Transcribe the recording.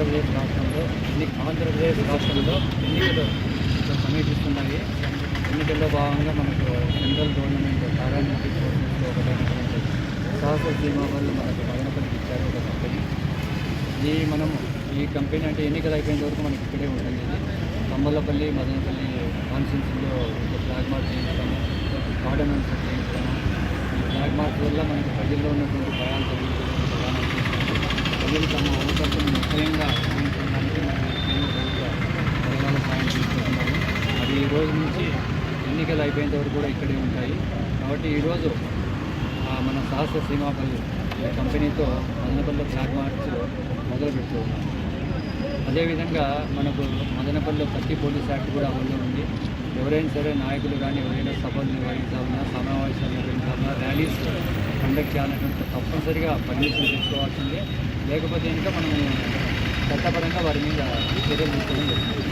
ఎన్ని ఆంధ్రప్రదేశ్ రాష్ట్రంలో ఎన్నికలు సమీపిస్తున్నాయి. ఎన్నికల్లో భాగంగా మనకు సెంట్రల్ గవర్నమెంట్ పారామిలిటరీ ఫోర్సెస్లో ఒకటైనటువంటి సహస్ర వాళ్ళు మనకు మదనపల్లికి ఇచ్చారు ఒక కంపెనీ. ఈ మనము ఈ కంపెనీ అంటే ఎన్నికలు అయిపోయేంత వరకు మనకి ఇక్కడే ఉంటుంది ఇది. కంబలపల్లి మదనపల్లి కాన్స్టిట్యూన్సీలో ఫ్లాగ్ మార్క్ చేయించడము ఆర్డనెన్స్ చేయించడము ఈ ఫ్లాగ్ మార్క్ వల్ల మనకి ప్రజల్లో ఉన్నటువంటి భయాలు ప్రజలు తమ అవకాశం నిశ్చయంగా సాధించడానికి మనం సాయం తీసుకుంటున్నాము అది ఈ రోజు నుంచి ఎన్నికలు అయిపోయేంత వరకు కూడా ఇక్కడే ఉంటాయి. కాబట్టి ఈరోజు మన సహస్ర సీమాపల్లి కంపెనీతో మదనపల్లి ఫ్లాగ్ మార్చ్ మొదలు పెడుతూ ఉన్నాం. అదేవిధంగా మనకు మదనపల్లిలో థర్టీ పోలీస్ యాక్ట్ కూడా అమల్లో ఉంది. ఎవరైనా సరే నాయకులు కానీ ఎవరైనా సభలు నిర్వహించాలన్నా సమావేశాలు నిర్వహించాలన్నా ర్యాలీస్ కండక్ట్ చేయాలంటే తప్పనిసరిగా పర్మిషన్ తీసుకోవాల్సిందే లేకపోతే కనుక మనం చట్టపరంగా వారి మీద చర్యలు తీసుకోవడం జరుగుతుంది.